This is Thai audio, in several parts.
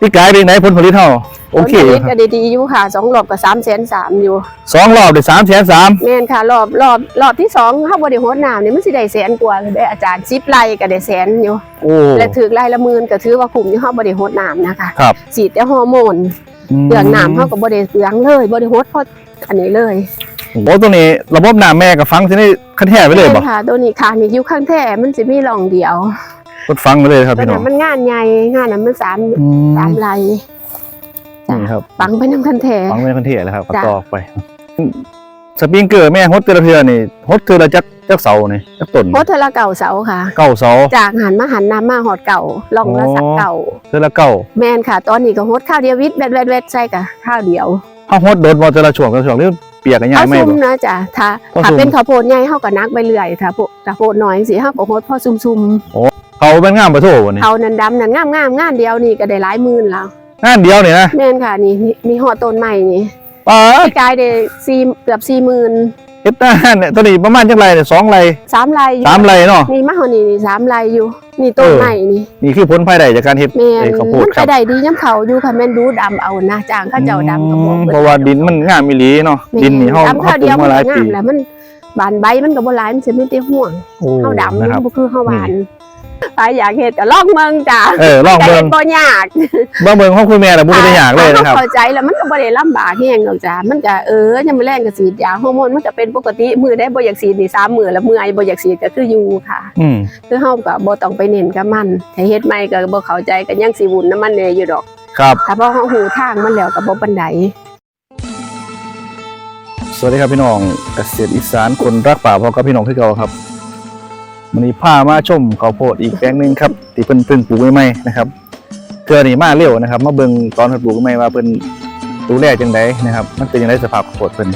พี่กายเป็นไหนผลผลิตเท่าโอเคผลผลิตคก็รับดีๆอยู่ค่ะสองรอบก็สามแสนสามอยู่สองรอบได้สามแสนสามแม่นค่ะ รอบรอบรอบที่สองเข้าบริโภคน้ำเนี่ยมันสิได้แสนกว่าได้อาจารย์ซิปไล่ก็ได้แสนอยู่โอ้และถือไล่ละหมื่นก็ถือว่าคุ้มอยู่เข้าบริโภคน้ำนะคะครับฉีดแต่ฮอร์โมนเปลืองน้ำเข้ากับบริเปลืองเลยบริโภคเพราะอันนี้เลยโอ้ตัวนี้ระบบน้ำแม่กับฟังที่นี่คันแท้ไปเลยบ่แม่นค่ะตัวนี้ค่ะนี่อยู่ข้างแท้มันจะมีร่องเดียว รถฟังไปเลยครับตัวพี่น้อนั้งนมันงานใหญ่งานนั้นมันสามอืมสามไร่จ้ะนี่ครับปังไปน้ำคันแท้ฟังเป็นคันแท้แล้วครับก็จ้ะต่อไป สปริงเกอร์แม่ฮดเตอร์เทือนี่ฮดเทือละจักจักเสานี่จักต้นโพสเทอละเก่าเสาค่ะ เก้าเสาจากหันมาหันน้ำมาหอดเก่าลองละสักอ๋อเก่าเทือละเก้าแมนค่ะ ตอนนี้ก็ฮดข้าวเดียววิทย์แวดแวดแวดใช่ค่ะข้าวเดียวเฮาฮดโดนบ่แต่ละช่วงแต่ละช่วงนี่เปียกกันยาข้ายวไหม่ซุ่มบ่นะจ๊ะถ้าข้าวถ้าซุ่มเป็นข้าวโพดใหญ่เฮาก็นักไปเรื่อยถ้าโพดถ้าโพดน้อยสิเฮาก็ฮดพอซุ่ม เขาเป็นงามบ่โทบ่ๆนี่เขานั่นดำนั่นงามๆงานเดียวนี่ก็ได้หลายหมื่นแล้วงานเดียวนี่นะแม่นค่ะนี่มีมีหอดต้นใหม่นี่ป้าดพี่กายได้สี่เกือบสี่หมื่นเฮ็ดหน้าเนี่ยตัวนี้ประมาณจักไรเนี่ยสองไรสามไร่อยู่สามไรเนาะนี่มาหอนี่นี่สามไร่อยู่ นี่ต้นเออใหม่นี่นี่คือผลภายได้จากการเฮ็ดแม่นไอ้ข้าวโพมัดนคไปรับได้ดีย้ำเขาอยู่ค่ะแม่นดูดำเอานะจ้างเขาเจ้าดำกับบอกเพราะว่าดินมันงามอีหลีเนาะดินนี่เฮาดำเฮาข้าวปลูเดียวกมัมานหลายก็งาปีมแหล้วมันบานใบมันก็บ่หลายมันสิมีแต่ห่วงโอ้ข้าวดำนะครับมันบ่คือข้าวหวาน ไปอยากเฮ็ดก็ลองเมืองจ้ะเออลองแต่เบิ่เฮ็งดบ่ยากเบิ่งเบิ่งของคุณแม่น่ะบ่ได้ยากเลยนะครับเข้าใจแล้วมันก็บ่ได้ลำบากแฮงดอกจ้ะมันก็เออยังมื้อแรงก็ฉีดยาฮอร์โมนมันก็เป็นปกติมื้อได้บ่อยากฉีดนี่สามมื้อแล้วมื้อไอบ่อยากฉีดก็คืออยู่ค่ะอืมคือเฮาก็บ่ต้องไปเน้นกับมันถ้าเฮ็ดใหม่ก็บ่เข้าใจก็ยังสิวุ่นน้ำมันแน่อยู่ดอกครับถ้าพอเฮาหูทางมันแล้วก็บ่ปานใดสวัสดีครับพี่น้องเกษตรอีสานคนรักป่าพอกับพี่น้องคือเก่าครับ วันนี้พามาชมข้าวโพดอีกแปลงหนึงครับที่เพิ่นเพิ่งปลูกใหม่ๆนะครับเทื่อนี้มาเร็วนะครับ มาเบิ่งตอนเพิ่นปลูกใหม่ว่าเพิ่นดูแลจังไดนะครับ มันเป็นจังไดสภาพข้าวโพดเพิ่น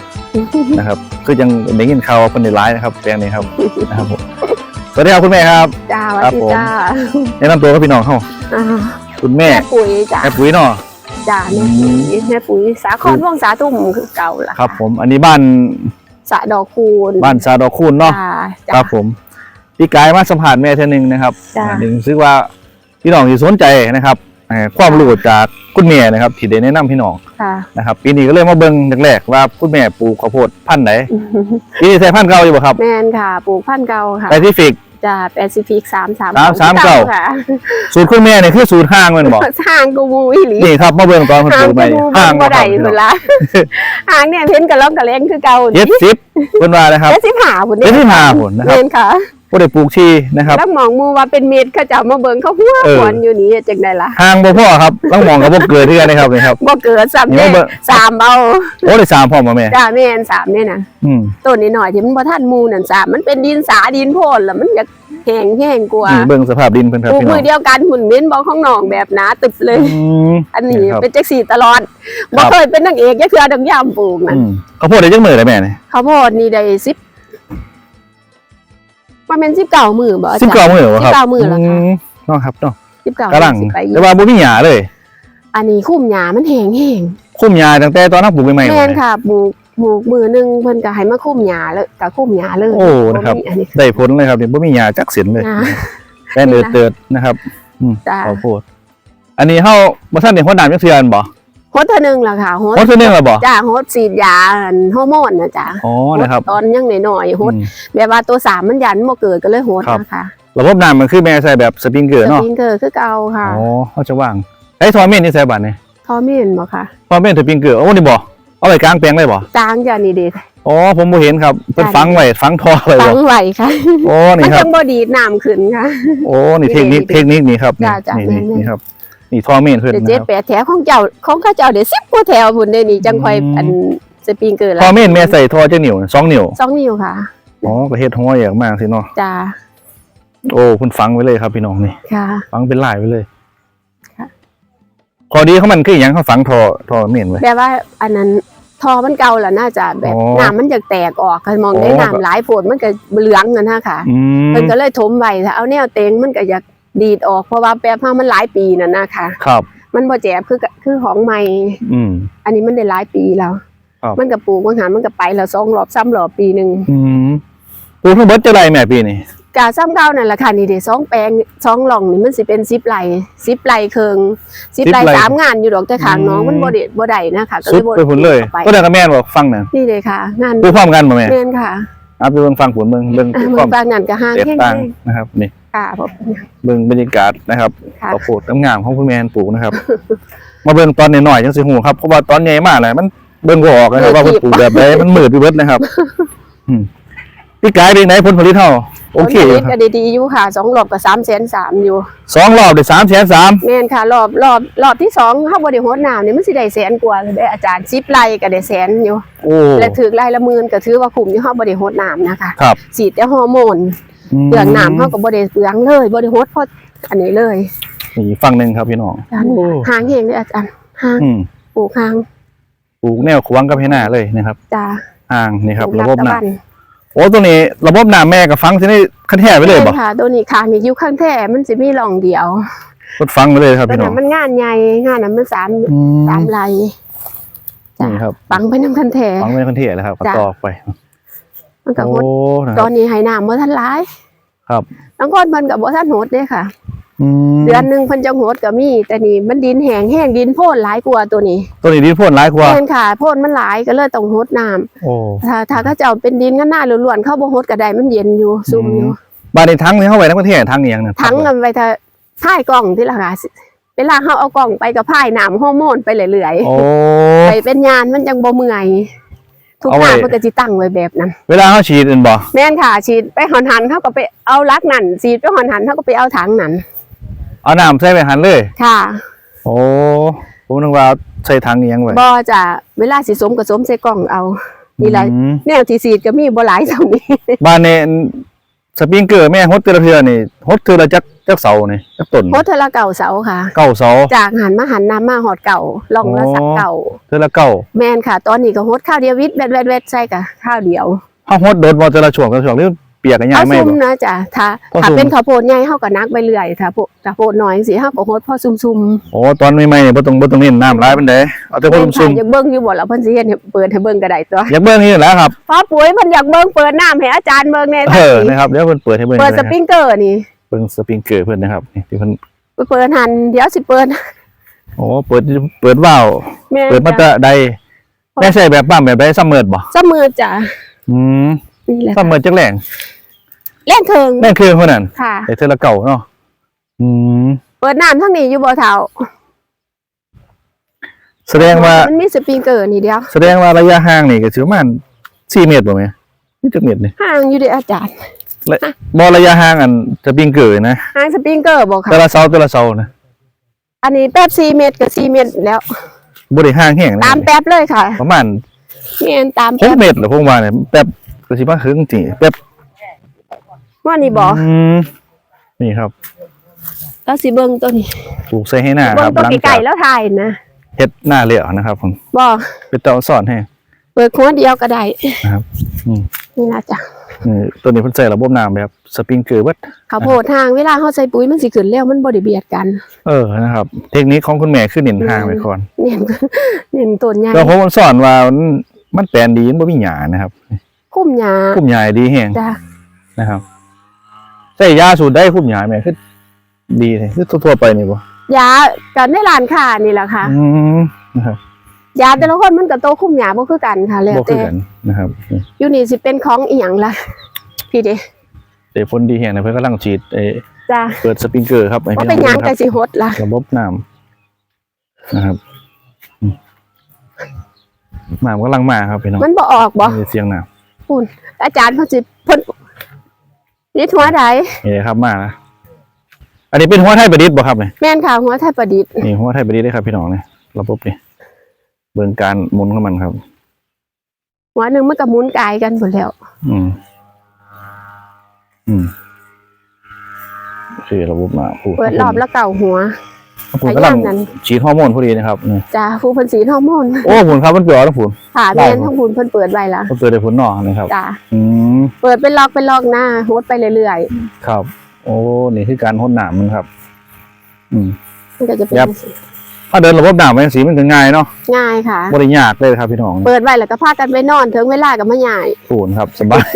นะครับคือยังได้ยินข่าวว่าเพิ่นได้ร้ายนะครับแปลงนี้ครับนะครับผมสวัสดีครับคุณแม่ครับจ้าสวัสครับดีผมจ้าแนะนำตัวกับพี่น้องเฮาอ่าคุณแม่แม่ปุ๋ยจ้าแม่ปุ๋ยเนาะจ้าแม่ปุ๋ยแม่ปุ๋ยสาครวงศาตุ้มคือเก่าล่ะครับ ผมอันนี้บ้านสะดอกคูณบ้านซาดอกคูนเนาะจ้าคจ้ารับผม พี่กายมาสัมผัสแม่เท่านึงนะครับจ้ะอ่าหนึ่งซื้อว่าพี่น้องที่สนใจนะครับเอ่อความรู้จากคุณแม่นะครับที่ได้แนะนำพี่น้องค่ะ นะครับปีนี้ก็เลยมาเบิ่งแรกๆว่าคุณแม่ปลูกข้าวโพดพันธุ์ไหนปีนี้ใช้พันธุ์เก่าอยู่บ่ครับแมนค่ะปลูกพันธุ์เก่าค่ะไอทิฟิก จ้าแปซิฟิกสามสามสามสามเก้าค่ะสูตรคุณแม่นี่คือสูตรห้างแมันบ่ห่างกูมูอีหลีนี่ครับมาเบิ่งตอนเพิ่นห่าปงลูกใหม่กูมูห้างบ่บ่คได้รับเวลาห่างเนี่ยเพ้นกับล่องกับแรงคือเก่าเจ็ดสิบเพิ่นว่านะครับ เจ็ดสิบห้าพุ่นเจ็ดสิบห้าพุ่นนะครับ แมนค่ะ บ่ได้ปลูกที่นะครับแล้วมองมูว่าเป็นเม็ดเขาจะเอามาเบิ่งเขาหัวเออ หวนอยู่นี่จังไดล่ะห่างบ่พอครับต้องมองกับบ่เกิดเทื่อนะครับนี่ครับ บ่เกิดซ้ำนี่แน่ว่าเบิ่งสามเบาโอ้ได้สามพร้อมบ่แม่จ้าแม่นสามเนี่ยนะอืมต้นนิดหน่อยที่มันบ่ทันหมูนั่นสามมันเป็นดินสาดินโพนแล้วมันจะแห้งแห้งกว่านี่เบิ่งสภาพดินเพิ่นครับปลูกพี่น้มือองเดียวกันหุ่นเม้นบอกข้างนองแบบหนาตึบเลย อืมอันนี้ครับ เป็นจักสีตลอดครับ่บเคยเป็นนางเอกยักคือดังย่ำปลูกนั่นอืมข้าวโพดได้จังมื้อเลยแม่นี่ข้าวโพดนี่ได้สิบ ว่าแม่นสิบเก้ามือบ่สิบเก้ามื้อบ่ครับสิบเก้ามื้อแล้วค่ะมเนาะครับเนาะสิบเก้ากำลังสิบไปอยู่แต่ว่าบ่มีหญ้าเลย อันนี้คุ้มหญ้ามันแห้งแห้งคุ้มหญ้าตั้งแต่ตอนนั้นปลูกใหม่ๆแม่นเลยค่ะปลูกปลูกมือหนึงเพิ่นก็ให้มาคุ้มหญ้าแล้วก็คุ้มหญ้าเลยโอ้นะครับอันนี้ได้ผลเลยครับนี่บ่มีหญ้าจักเส้นเลยหญ้าแค่เดือดเติดนะครับอืมจ้าข้าวโพดอันนี้เฮาบ่ทันได้หัวหน้ำจักเทื่ออันบ่โฮ ดเท่านึงล่ะค่ะโฮดหัวเทื่อนึงแล้วบ่ จ้าโฮดฉีดยาอันฮอร์โมนนะจ้าอ๋อนะครับตอนยังน้อยๆโฮดอืม แบบว่าตัวสามมันยันบ่เกิดก็เลยโฮดครับ นะคะระบบน้ำมันคือแม่ใส่แบบสปริงเกอร์สเนาะปริงเกอร์คือเก่าค่ะ อ๋อเฮาจะว่างไอ้ทอร์เมนนี่ใส่บัดนี่ทอมินบ่ค่ะทอร์เมนสปริงเกอร์โอ้นี่บ่เอาไว้กลางแปลงเลยบ่จางจ้านี่เด็ดอ๋อผมบ่เห็นครับเพิ่นฝังไว้ฝังท่อไว้ฟับ่งไหวค่ะโอ้มันี่นครัจับงบ่ดีดน้ำขึ้นค่ะ โอ้นี่เทคนิคนี่เทคนิคนี่ครับนี่จ้ะจ้ะนี่แม่นๆ นี่ครับ นี่ท่อเมนเพิ่นเดี๋ยวนะเจ็ดครับแปดแถวของเจ้าของข้าเจ้าเดี๋ยวสิบกว่าแถวพุ่นได้นี่จังค่อยอืมอันสปริงเกอร์ท่อละเมนแม่ใส่ท่อจักนิ้วสองนิ้วสองนิ้วค่ะอ๋อก็เฮ็ดหัวอย่างมากสิเนาะจ้าโอ้เพิ่นฝังไว้เลยครับพี่น้องนี่ค่ะฝังเป็นลายไว้เลยค่ะ ข้อดีของมันคือหยังเขาฝังท่อท่อเมนไว้แบบว่าอันนั้นทอมันเก่าแล้วน่าจะแบบอ๋อน้ำมันจะแตกออกค่ะมองได้อ๋อ น้ำหลายฝนมันก็เหลืองกันนะค่ะอืม เพิ่นก็เลยถมไว้ถ้าเอาแนวเต็งมันก็อยาก ดีดออกเพราะว่าแปลผ้ามันหลายปีนั่นนะคะ ครับ มันบ่แจบคือคือของใหม่ อืม อันนี้มันได้หลายปีแล้ว ครับ มันก็ปลูกบางหามันก็ไปแล้วสองรอบซ้ำรอบปีหนึ่งอืมปลูกทั้งเบิดจะไรแม่ปีนี่กจ่าซ้ำเก่านั่นแหละค่ะนี่เด้สองแปลงสองหล่องนี่มันสิเป็น10ไร่10ไร่เคิง10ไร่สามงานอยู่ดอกแต่ขางน้องมันบ่ได้บ่ได้นะคะก็สุดบ่ไปผุนเลยไปก็ได้กับแม่นบอกฟังหน่อยนี่เลยค่ะงานดูพร้อมกันบ่แม่แม่นค่ะเอาไปเบิ่งฟังผุนเบิ่งเบิ่งอะคเมือวางมบางนั่นก็ห้างแตกแห้งต่างนะครับนี่ๆ ค่ะผมเบิ่งบรรยากาศนะครับค่ะข้าวโพดงามๆของคุณแม่นปลูกนะครับ มาเบิ่งตอนน้อยๆจังสิฮู้ครับเพราะว่าตอนใหญ่มากเลยมันเบิ่งบ่ออกนะครับว่าเพิ่นปลูกแบบใดมันมืดไปเบิดนะครับอืมพี่กายเป็นไหนผลผลิตเฮาโอเคผลผอยู่ลิตคก็รับดีๆอยู่ค่ะสองรอบก็3แสนสามอยู่สองรอบได้3แสนสามแม่นค่ะรอบรอบรอบที่สองเฮาบ่ได้โฮดน้ำนี่มันสิได้แสนกว่าได้อาจารย์10ไร่ก็ได้แสนอยู่โอ้และถือไร่ละหมื่นก็ถือว่าคุ้มอยู่เฮาบ่ได้โฮดน้ำนะคะครับฉีดแต่ฮอร์โมน เปลืองน้ำเฮาก็บ่ได้เปลืองเลยบ่ได้โฮดเพราะอันนี้เลยนี่ฝั่งหนึงครับพี่น้องอาจารย์โอ้ห่างแห้งเลยอาจารย์ห่างอืมปลูกห่างปลูกแนวขวางกับให้หน้าเลยนะครับจ้าอ่างนี่ครับปลูกระบบตะน้วันำโอ้ตัวนี้ระบบน้ำแม่กับฟังที่นี่คันแท้ไปเลยบ่แม่นค่ะตัวนี้ข้างนี่อยู่ข้างแท้มันสิมีร่องเดียวรถฟังไปเลยครับตัวพี่น้อนั้งนมันงานใหญ่งานนั้นมันสามอืมสามไร่จ้ะนี่ครับปังไปน้ำคันแท้ฟังไม่คันแท้เลยครับจ้ะต่อไป มันก็โอ้โหดนะคตรัอบ นนี้ให้น้ำบ่ทันหลายครับบางคนเพิ่นก็บ่ทันโหดเด้ค่ะ อืมเดือนหนึงเพิ่นจะโหดก็มี แต่นี่มันดินแห้งแห้งดินโพ่นหลายกว่าตัวนี้ตัวนี้ดินพ่นหลายกว่าแม่นค่ะโพ่นมันหลายก็เลยต้องโหดน้ำโอ้ถ้าถ้าเขาเจ้าเป็นดินงั้นหน้าล้วนๆเข้าบ่โหดก็ได้มันเย็นอยู่ซุ่มอยู่บ้านในทั้งนี่เข้าไปทั้งประเทศทั้งนี่ยังเนี่ยทั้งกันไปถ้าพ่ายกล่องที่ละค่ะเวลาเขาเอากล่องไปกับพ่ายน้ำฮอร์โมนไปเรื่อยโอ้ๆไปเป็นยานมันจังบ่เมื่อย ทุกเอาไว้ทางมันก็สิตั้งไว้แบบนั้น เวลาเขาฉีดอื่นบ่แม่นค่ะฉีดไปหอนหันเขาก็ไปเอาลักนั่นฉีดไปหอนหันเขาก็ไปเอาถังนั่นเอาน้ำใส่ไปหันเลย ค่ะโอ้ผมนึกว่าใส่ถังนี่ยังไว้บ่จะเวลาสิสมก็สมใส่กล่องเอานี่แหละอืมแนวที่ฉีดก็มีบ่หลายเท่านี้ บ้านในสปริงเกอร์แม่ฮดเทือละเทือนี่ฮดเทือละจัก จักเสานี่จักต้นโพเทอละเก่าเสาค่ะ เก้าเสาจากหันมาหันน้ำมาหอดเก่าลองละสักอ๋อเก่าเทือละเก้าแม่นค่ะ ตอนนี้ก็โฮดข้าวเดียววิทย์แวดแวดแวดใช่กะข้าวเดียวเฮาฮดโดนบ่แต่ละช่วงแต่ละช่วงนี่เปียกกันยาเอากไหมซุ่มบ่ นะจ้ะถ้าพอถ้าซุ่มเป็นข้าวโพดใหญ่เฮาก็นักไปเรื่อยถ้าโพดถ้าโพดน้อยสิเฮาก็โฮดพอซุ่มโอ้ตอนใหม่ๆนี่บ่ต้องบ่ต้องเน้นน้ำหลายปานใดเอาแต่ๆพอแม่นซุ่ค่ะมอยากเบิ่งอยู่บ่ล่ะเพิ่นสิเฮ็ดให้เปิดให้เบิ่งก็ได้ตัวๆอยากเบิ่งนี่แหละครับพอปุ๋ยเพิ่นอยากเบิ่งเปิดน้ำให้อาจารย์เบิ่งแน่เอทันอทีนะครับเดี๋ยวเพิ่นเปิดให้เบิ่งเปิดนะสครับปริงเกอร์นี่ เบิ่งสปริงเกอร์เพิ่นนะครับนี่ที่เพิ่นไปเปิดหันเดี๋ยวสิเปิดโอ้เปิดเปิดว่าวแม่นเปิดมาแต่จ้ะใดแม่ใช่แบบปั๊มแบบใดซัมเมอร์บ่ซะมือจ้ะอืมนี่แหละซัมเมอร์จักแรงแล่นเทิงแม่นคือเพิ่นนั่นค่ะ แต่เทื่อละเก่าเนาะอืมเปิดน้ำทั้งนี้อยู่บ่เท่าแสดงว่ามันมีสปริงเกอร์นี่เดียวแสดงว่าระยะห่างนี่ก็สิประมาณ4เมตรบ่แม่นี่จักเมตรนี่ห่างอยู่เด้ออาจารย์ บ่ระยะห่างอันสปริงเกอร์นะห่างสปริงเกอร์บ่ค่ะแต่ละเสาแต่ละเสานะอันนี้แป๊บ4เมตรกับ4เมตรแล้วบ่ได้ห่างแฮงนะตามแป๊บเลยค่ะ ประมาณแม่นตามหแป๊กบเมตรเหรอผมว่าเนี่ยแป๊บก็สิมาถึงจริงแป๊บว่านี่บ่อืมนี่ครับแล้วสิเบิ่งตัวนี้ปลูกใส่ให้หน้าเบิ่คงรับตัวหลังไกลจากๆแล้วถ่ายนะเฮ็ดหน้าเหลี่ยวนะครับผมบ่เป็นเตาสอนให้เปิดหัวเดียวก็ได้นะครับอืมนี่นะจ๊ะ นี่ตัวนี้เพิ่นใส่ระบบน้ำแบบสปริงเกอร์เบิดข้าวโพดทางเวลาเฮาใส่ปุ๋ยมันสิขึ้นแล้วมันบ่ได้เบียดกัน เออนะครับ เทคนิคของคุณแม่คือเน้นห่างไว้ก่อนเน้นเน้นต้นใหญ่แล้วผมมันสอนว่ามันมันแปลนดีมันบ่มีหญ้านะครับ คุ้มหญ้าคุ้มหญ้าดีแฮงจ้ะนะครับใส่ยาสูตรได้คุ้มหญ้าแม่คือดีเลยคือทั่วๆไปนี่บ่ยากันในร้านค้านี่แหละค่ะ อืมนะครับ ยาแต่ละคนมันก็โตคุ้มหญ้าบ่คือกันค่ะแล้วบ่คืแต่อกันนะครับนี่อยู่นี่สิเป็นของอีหยังล่ะพี่เด้แต่ผลดีแฮงนะเพิ่นกำลังฉีดเออจ้ะเปิดสปริงเกอร์ครับให้บ่พี่เป็นหน้ยัองงดูก็นะครับสิหดล่ะระบบน้ำนะครับอืมน้ำกำลังมาครับพี่น้องมันบ่ออกบ่นี่เสียงน้อาจารย์เพิ่นสิเพิ่นนี่หัวใดำนี่เลยครับมานะอันนี้เป็นหัวไทยประดิษฐ์บ่ครับเนี่ย แม่นค่ะหัวไทยประดิษฐ์นี่หัวไทยประดิษฐ์ได้ครับพี่น้องเนี่ยระบบนี่ เบิ่งการหมุนของมันครับ หัวหนึงมันก็หมุนกายกันหมดแล้ว อืม อืมคือระบบมาผู้เปิดรอบละเก่าหัวผมกำลังพยายามนั้นฉีดฮอร์โมนพอดีนะครับนี่จ้าผู้เพิ่นสีฮอร์โมนโอ้ผลครับมันเปลี่ยวนะผลค่ะแม่นทั้งบุญเพิ่นเปิดไว้ละมันเปลี่ยวได้ผลหน่อนะครับจ้าอืมเปิดเป็นล็อกเป็นล็อกหน้าโฮดไปเรื่อยครับ โอ้นี่คือการหดหนามมันครับ อืมๆมันก็จะเป็นยับจังซี่ ถ้าเดินระบบน้ำไปจังสีมันก็ง่ายเนาะง่ายค่ะบ่ได้ยากเลยครับพี่น้องเปิดไว้แล้วก็พากันไปนอนถึงเวลาก็มาใหญ่ปูนครับสบาย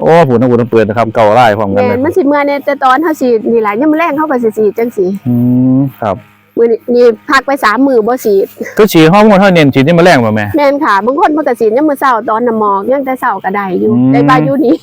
โอ้ปูนต้องปูนต้องเปิดนะครับ เก่าไล่พร้อมกันแม่เลนยมันสิเมื่อเนี่ยแต่ตอนเฮาสินี่ล่ะยังมื้อแรงเฮาก็สิสีดจังซี่อืมครับมื้อนี้นี่พักไปสามมื้อบ่สีดก็ฉีดฮอร์โมนเท่าเน้นฉีดนี่มาแรงป่ะแม่แม่นค่ะบางคนเพิ่นก็สีดยามมื้อเช้าตอนน้ำหมอกยังแต่เช้าก็ได้อยู่อืมแต่ว่าอยู่นี่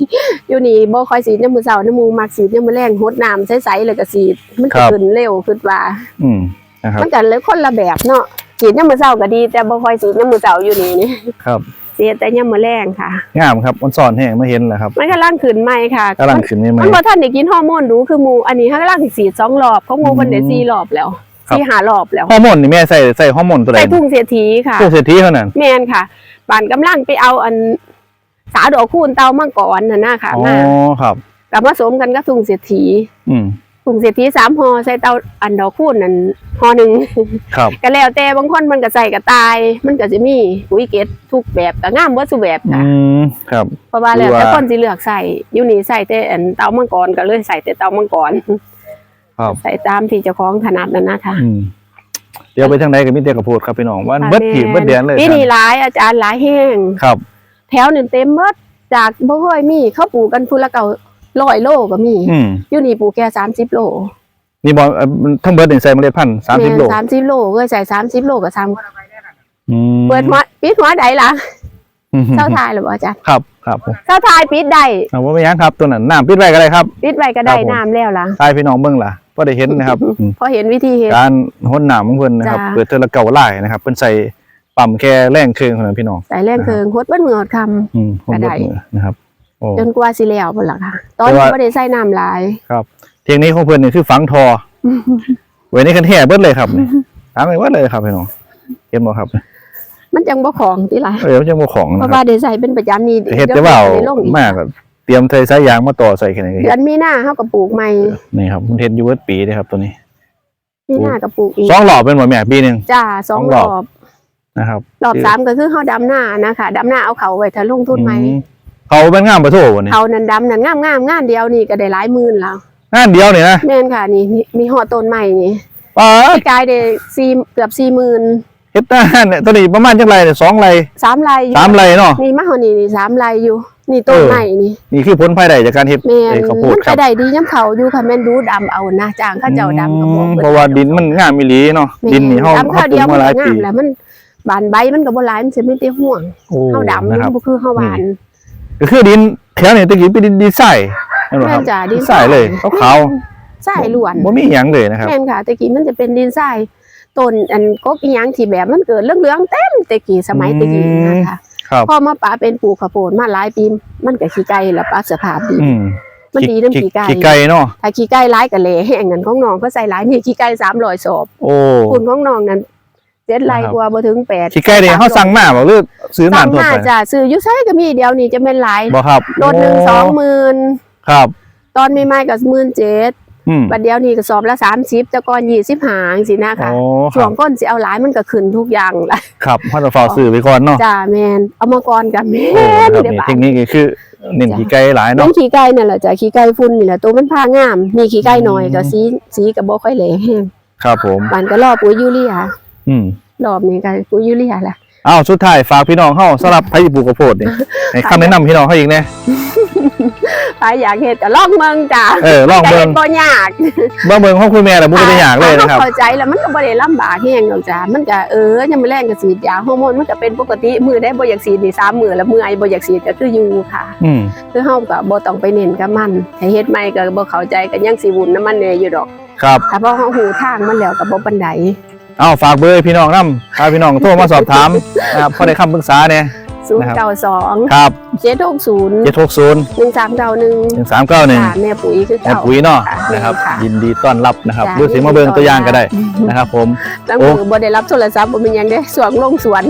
อยู่นี่บ่ค่อยสีดยามมื้อเช้าน้ำมูมักสีดยามมื้อแรงหดน้ำใสๆแล้วก็สีดมันครัจะบขึ้นเร็วขึ้นว่า อืม นะครับมันก็เลยคนละแบบเนาะสีดยามมื้อเช้าก็ดี แต่บ่ค่อยสีดยามมื้อเช้าอยู่นี่นี่ครับสีดแต่ยามมื้อแรงค่ะงามครับมันสอนแห้งมาเห็นแหละครับมันก็ร่างขึ้นใหม่ค่ะกำลังขึ้นนี่ไหมมันบ่ทันได้กินฮอร์โมนดูคือหมูอันนี้เฮาก็ร่างสิสีดสองรอบของหมูเพิ่นได้อืมสี่รอบแล้วครับสี่ห้ารอบแล้วฮอร์โมนนี่แม่ใส่ใส่ฮอร์โมนตัวไหนใส่ทุ่งเสียทีค่ะตัวเศรษฐีเท่านั้นแม่นค่ะปานกำลังไปเอาอันสาดอกคูณเตามังกรน่ะนะค่ะอ๋อมาครับกับผสมกันกับทุ่งเสียที อืม ทุ่งเสียทีสามห่อใส่เตาอันดอกคูณนั่นห่อหนึ่งครับ ก็แล้วแต่บางคนมันก็ใส่กระตาย มันก็จะมีปุ๋ยเกตทุกแบบก็งามเบ่สุแบบอืค่ะมครับ เพราะว่าแล้วหรือว่าแต่คนสิเลือกใส่อยู่นี่ใส่แต่อันเตามังกรก็เลยใส่แต่เตามังกรครับใส่ตามที่เจ้าของถนัดนั่นนะคะอืมเดี๋ยวไปทางไหนก็มีแต่กระพูดครับพี่น้องว่าเบิดผีเบิดแดนเลยปีนี้หลายอาจารย์หลายแห้งครับ แถวหนึ่งเต็มเบิดจากบ่เคยมีเขาปลูกกันพุ่นละเก่า ร้อยโลก็มีอืมอยู่นี่ปลูกแค่สามสิบโลนี่บอลเอ่อทั้งเบิดนี่ใส่เมล็ดพันธุ์สามสิบโลสามสิบโลก็ใส่สามสิบโลก็ทอืมำเปิดหัวปิดหัวใดล่ะอืมเจ้าทายหรือเปล่าอาจารย์ครับครับผมเจ้าทายปิดได้เอาว่าไม่ยังครับ ตัวนั้นน้ำปิดไว้ก็ได้ครับ ปิดไว้ก็ได้ครับผมน้ำแล้วล่ะทายพี่น้องเบิ่งล่ะก็ได้เห็นนะครับอืมพอเห็นวิธีเห็นการหดน้ำของเพิ่นนะครับจ้าเปิดเทอละเก่าไล่นะครับเพิ่นใส่ปั๊มแค่แรงเครื่องเท่านั้นพี่น้องใส่แรงเคืองหดเบิ้ลมือหดคอืมผมก็เบิได้ดมือนะครับโอ้ำ จนกว่าสิแล้วพุ่นล่ะค่ะ ตอนแต่นี้ว่าไม่ได้ใส่น้ำหลาย ครับเทียงนี้ของเพิ่นนี่คือฝังทอไว้ในคันแท้เบิดเลยครับนี่ถามเลยว่าเลยครับพี่น้องเห็นบ่ครับ มันจังบ่ของที่ไรเออมันจะบ่ของเพนะราะคว่ารับได้ใส่เป็นประจำนี่เฮ็ดจะเว้าดี๋ยวลงอีกมากก็เตรียมใส่สายยางมาต่อใส่แค่นี้ก็เดืเฮ็อดนมีหน้าเฮากับปลูกใหม่นี่ครับมันเฮ็ดอยู่เบิดปีเด้ครับตัวนี้มีหน้ากับปลูกอีกสองรอบเป็นบ่แม่ปีหนึง จ้าสองสองรรออบ บ นะครับ รอบสามก็คือเขาดำหน้านะคะดำหน้าเอาเขาไว้ถ้าลงทุนไหม อื เขาเป็นงามประโถบ่นี่เขานั่นดำนั่นงามงามงานเดียวนี่ก็ได้หลายหมื่นแล้วงานเดียวนี่นะแม่นค่ะนี่มีมีหอต้นใหม่นี่ป้าดพี่กายได้สี่เกือบสี่หมื่นเฮ็ดได้เนี่ยตัวนี้ประมาณจังไรเนี่ยสองไรสามไรอยู่สามไรเนาะนี่มาหอนี่นี่สามไรอยู่ นี่ต้นเออใหม่นี่นี่คือผลภายได้จากการเฮ็ดแม่นไอ้ข้าวโพมัดนคไปรับได้ดีย้ำเขาอยู่ค่ะแม่นดูดำเอานะจ้างเข้าเจ้าดำกับบอกเพราะว่าดินมันงามอีหลีเนาะดินนี่เฮาดำเฮาข้าวปลูเดียวกมัมานหลายก็ปีงามแหล้วมันบานใบมันก็บ่หลายมันสิไม่ได้ห่วงโอ้ข้าวดำนะมันครับบ่คือข้าวหวาน ก็คือดินแถวนี้ตะกี้เป็นดินดีไซน์นั่นแหละแม่ครันบจ้าดินใส่เลยขาวใส่ล้วนบ่มีหยังเลยนะครับ แม่นค่ะตะกี้มันจะเป็นดินทรายต้นอันกกอีหยังที่แบบมันเกิดเรื่องๆเต็มตะกี้สมัยตะกี้นะคะครับ พอมาป่าเป็นปลูกข้าวโพดมาหลายปีมันก็ขี้ไก่ละปลาสภาพดี อืมมันดีน้ำขี้ไก่ขี้ไก่เนาะถ้าขี้ไก่หลายก็เละแห้งกันของน้องก็ใส่หลายนี่ขี้ไก่300ศพโอ้ คุณของน้องนั้น เจ็ดไร่นะครับกว่าบ่ถึง8ขี้ไก่นี่เฮาสั่งมาบ่หรือซื้อมาสั่งทั่วมาไปจ้ะซื้ออยู่ไสก็มีเดียวนี่จะเป็นหลายบ่ครับรถหนึงโ20,000ครับ ตอนใหม่ๆก็17,000อืมบัดเดียวนี่ก็สอบละ30แต่ก่อน25จังซี่นะคะโอ้คช่วรังบก้นสิเอาหลายมันก็ขึ้นทุกอย่างละครับเฮาจะเฝ้าซื้อไว้ก่อนเนาะจ้าแมนเอามาก่อนกับแมโอ้นนะครับเดี๋ยวนี่บาเทคนิคก็คือเน้นขี้ไก่หลายน้อเนาะงขี้ไก่นั่นแหละจ้ะขี้ไก่ฝุ่นนี่แหละตัวมันพางามนี่ขี้ไก่น้อยก็อืมสีสีก็บ่ค่อยแหลแห้งครับผมปานก็รอปุ๋ยยูเรียอืม รอบนี้ก็ปุ๋ยยูเรียแหละอ้าวสุดท้ายฝากพี่น้องเฮาสำหรับไผที่ปลูกข้าวโพดนี่ให้คำแนะนำพี่น้องเฮาอีกแน่ ไปอยากเฮ็ดก็ลองเมืองจ้ะเออลองก็เบิ่เฮ็งดบ่ยากบ่เบิ่งของคุณแม่ล่ะบ่ได้ยากเลยนะครับ เข้าใจแล้วมันก็บ่ได้ลำบากแฮงดอกจ้ะมันก็เออยามมื้อแลงก็ฉีดยาฮอร์โมนมันก็เป็นปกติมื้อใดบ่อยากฉีดนี่สามมื้อแล้วมื้อใดบ่อยากฉีดก็คืออยู่ค่ะ อืมคือเฮาก็บ่ต้องไปเน้นกับมันให้เฮ็ดใหม่ก็บ่เข้าใจก็ยังสิวุ่นน้ำมันแหน่อยู่ดอกครับถ้าพอเฮาหูทางมันแล้วก็บ่ปานใด อ้าวฝากเบอร์ให้พี่น้องนำถ้าพี่น้องโทรมาสอบถามนะครับพอได้คำปรึกษาเนี่ย092ครับ760 760 1391 1391ค่ะแม่ปุ๋ยคือแม่เก่าปุ๋ยเนาะค่ะนะครับค่ะยินดีต้อนรับนะครับจ้ะดูสิมาเบิ่งตัวอย่างก็ได้นะครับ ผมตั้งโอ้มือบ่ได้รับโทรศัพท์บ่เป็นหยังเด้สวงลงสวน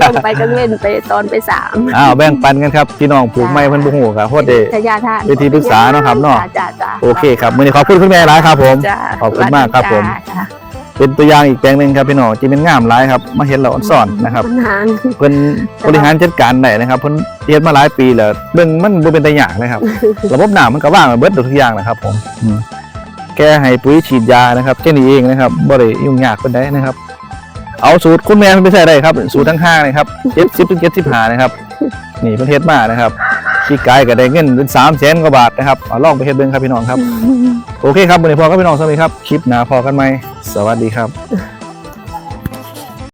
ลงไปกลางเว้นไปตอนไปสามอ้าวแบ่งปันกันครับพี่น้องปลูกไม้เพิ่นบ่ฮู้ครับโคตรเด้ทยาทานวิธีปรึกษาเนาะครับเนาะจ้าจ้าโอเคครับมื้อนี้ขอบคุณคุณแม่หลายครับผมจ้าขอบคุณมากครับผมจ้า เป็นตัวอย่างอีกแปลงหนึงครับพี่น้องที่เป็นงามหลายครับ มาเห็นแล้วอ่อนซ่อนนะครับมันห่างเพิ่นบริหารจัดการได้นะครับเพิ่นเฮ็ดมาหลายปีแล้วเบิ่งมันบ่เป็นตาหยากเลยครับระบบน้ำมันก็ว่างไว้เบิดทุกอย่างแหละครับ ผมอืมแกให้ปุ๋ยฉีดยานะครับแค่นี้เองนะครับบ่ได้ยุ่งยากปานใดนะครับ เอาสูตรคุณแม่ไปใช้ได้ครับ สูตรทั้งห้านะครับเจ็ดสิบถึงเจ็ดสิบห้านะครับนี่ประเทศมานะครับ พี่กายก็ได้เงินเป็นสามแสนกว่าบาทนะครับเอาลองไปเฮ็ดเบิ่งครับพี่น้องครับ โอเคครับวันนี้พอครับพี่น้องสวัสดีครับ คลิปหน้าพอกันไหมสวัสดีครับ